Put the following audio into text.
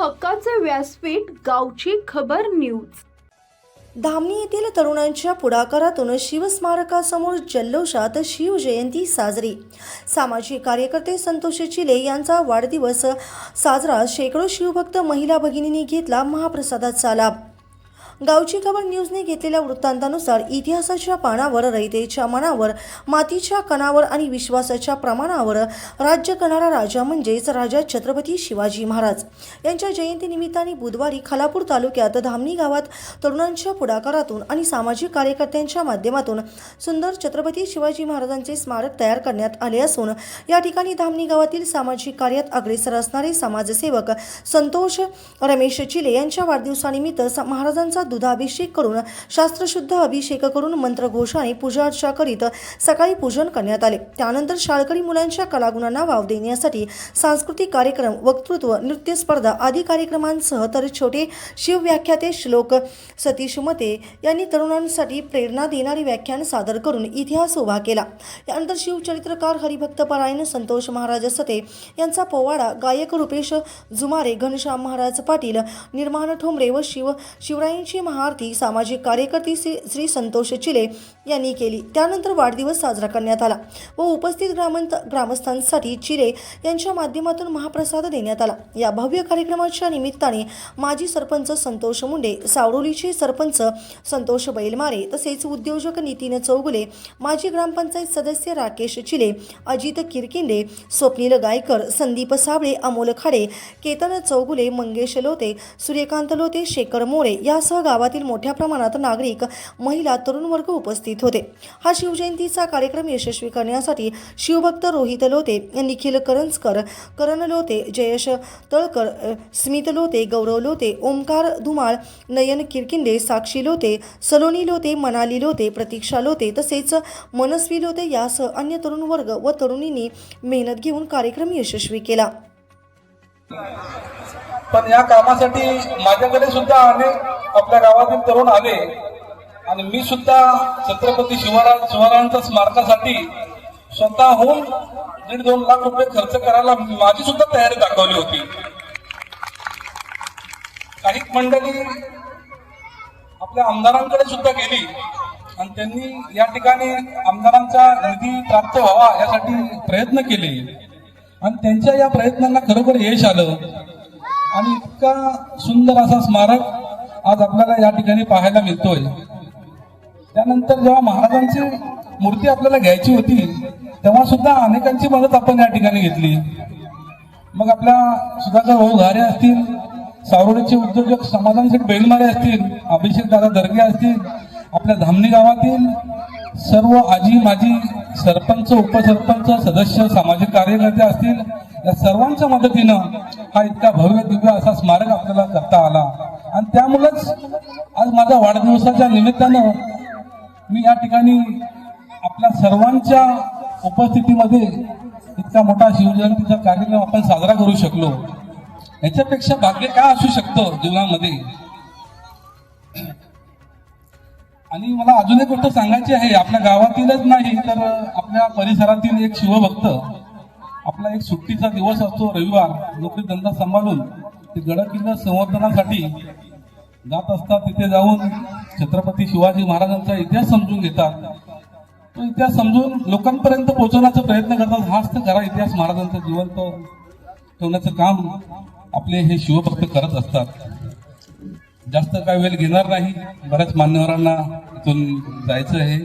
हक्काचे व्यासपीठ गावची खबर न्यूज. धामणी येथील तरुणांच्या पुढाकारातून शिवस्मारकासमोर जल्लोषात शिवजयंती साजरी. सामाजिक कार्यकर्ते संतोष चिले यांचा वाढदिवस साजरा शेकडो शिवभक्त महिला भगिनींनी घेतला महाप्रसादाचा लाभ गावची खबर न्यूजने घेतलेल्या वृत्तांतानुसार इतिहासाच्या पानावर रयतेच्या मनावर मातीच्या कणावर आणि विश्वासाच्या प्रमाणावर राज्य करणारा राजा म्हणजेच राजा छत्रपती शिवाजी महाराज. यांच्या जयंतीनिमित्ताने बुधवारी खालापूर तालुक्यात धामणी गावात तरुणांच्या पुढाकारातून आणि सामाजिक कार्यकर्त्यांच्या माध्यमातून सुंदर छत्रपती शिवाजी महाराजांचे स्मारक तयार करण्यात आले असून या ठिकाणी धामणी गावातील सामाजिक कार्यात अग्रेसर असणारे समाजसेवक संतोष रमेश चिले यांच्या वाढदिवसानिमित्त स- महाराजांचा दुधाभिषेक करून शास्त्रशुद्ध अभिषेक करून मंत्रघोषाने पूजा अर्चा करीत सकाळी पूजन करण्यात आले. त्यानंतर शाळकरी मुलांच्या कलागुणांना वाव देण्यासाठी सांस्कृतिक कार्यक्रम वक्तृत्व नृत्य स्पर्धा आदी कार्यक्रमांसह तर छोटे शिवव्याख्याते श्लोक सतीश मते यांनी तरुणांसाठी प्रेरणा देणारे व्याख्यान सादर करून इतिहास उभा केला. त्यानंतर शिवचरित्रकार हरिभक्त परायण संतोष महाराज सते यांचा पोवाडा गायक रुपेश जुमारे घनश्याम महाराज पाटील निर्माण ठोंबरे व शिव शिवरायांची महाआरती सामाजिक कार्यकर्ते श्री श्री संतोष चिले यांनी केली. त्यानंतर वाढदिवस साजरा करण्यात आला व उपस्थित ग्रामंत ग्रामस्थांसाठी चिले यांच्या माध्यमातून महाप्रसाद देण्यात आला. या भव्य कार्यक्रमाच्या निमित्ताने माजी सरपंच संतोष मुंडे सावरोलीचे सरपंच संतोष बैलमारे तसेच उद्योजक नितीन चौगुले माजी ग्रामपंचायत सदस्य राकेश चिले अजित किरकिंडे स्वप्नील गायकर संदीप साबळे अमोल खाडे केतन चौगुले मंगेश लोते सूर्यकांत लोते शेखर मोरे यासह गावातील मोठ्या प्रमाणात नागरिक महिला तरुण वर्ग उपस्थित होते. हा शिवजयंतीचा कार्यक्रम यशस्वी करण्यासाठी शिवभक्त रोहित लोते निखिल करंजकर करण लोते जयेश तळकर स्मित लोते गौरव लोते ओमकार धुमाळ नयन किरकिंडे साक्षी लोते सलोनी लोते मनाली लोते प्रतीक्षा लोते तसेच मनस्वी लोते यासह अन्य तरुण वर्ग व तरुणींनी मेहनत घेऊन कार्यक्रम यशस्वी केला. पण या कामासाठी माझ्याकडे सुद्धा अनेक आपल्या गावातील तरुण आले. आणि मी सुद्धा छत्रपती शिवराज शिवरायांच्या स्मारकासाठी स्वतःहून दीड दोन लाख रुपये खर्च करायला माझी सुद्धा तयारी दाखवली होती. काही मंडळी आपल्या आमदारांकडे सुद्धा गेली. आणि त्यांनी या ठिकाणी आमदारांचा निधी प्राप्त व्हावा यासाठी प्रयत्न केले. आणि त्यांच्या या प्रयत्नांना खरोखर यश आलं. आणि इतका सुंदर असा स्मारक आज आपल्याला या ठिकाणी पाहायला मिळतोय. त्यानंतर जेव्हा महाराजांची मूर्ती आपल्याला घ्यायची होती तेव्हा सुद्धा अनेकांची मदत आपण या ठिकाणी घेतली. मग आपल्या सुधाकर भाऊ घारे असतील सावरोडीचे उद्योजक समाधान शेठ बैलमारे असतील अभिषेक दादा दर्गे असतील आपल्या धामणी गावातील सर्व आजी माजी सरपंच उपसरपंच सदस्य सामाजिक कार्यकर्ते असतील या सर्वांच्या मदतीनं हा इतका भव्य दिव्य असा स्मारक आपल्याला करता आला. आणि त्यामुळंच आज माझ्या वाढदिवसाच्या निमित्तानं मी या ठिकाणी आपल्या सर्वांच्या उपस्थितीमध्ये इतका मोठा शिवजयंतीचा कार्यक्रम आपण साजरा करू शकलो. याच्यापेक्षा भाग्य काय असू शकतं जीवनामध्ये? आणि मला अजून एक गोष्ट सांगायची आहे. आपल्या गावातीलच नाही तर आपल्या परिसरातील एक शिवभक्त आपला एक सुट्टीचा दिवस असतो रविवार. नोकरी धंदा सांभाळून ते गडकिल्ला संवर्धनासाठी जात असतात तिथे जाऊन छत्रपती शिवाजी महाराजांचा इतिहास समजून घेतात. तो इतिहास समजून लोकांपर्यंत पोहोचवण्याचा प्रयत्न करतात. हाच तर खरा इतिहास महाराजांचा जिवंत ठेवण्याचं काम आपले हे शिवभक्त करत असतात. जास्त काय वेळ घेणार नाही. बऱ्याच मान्यवरांना इथून जायचं आहे.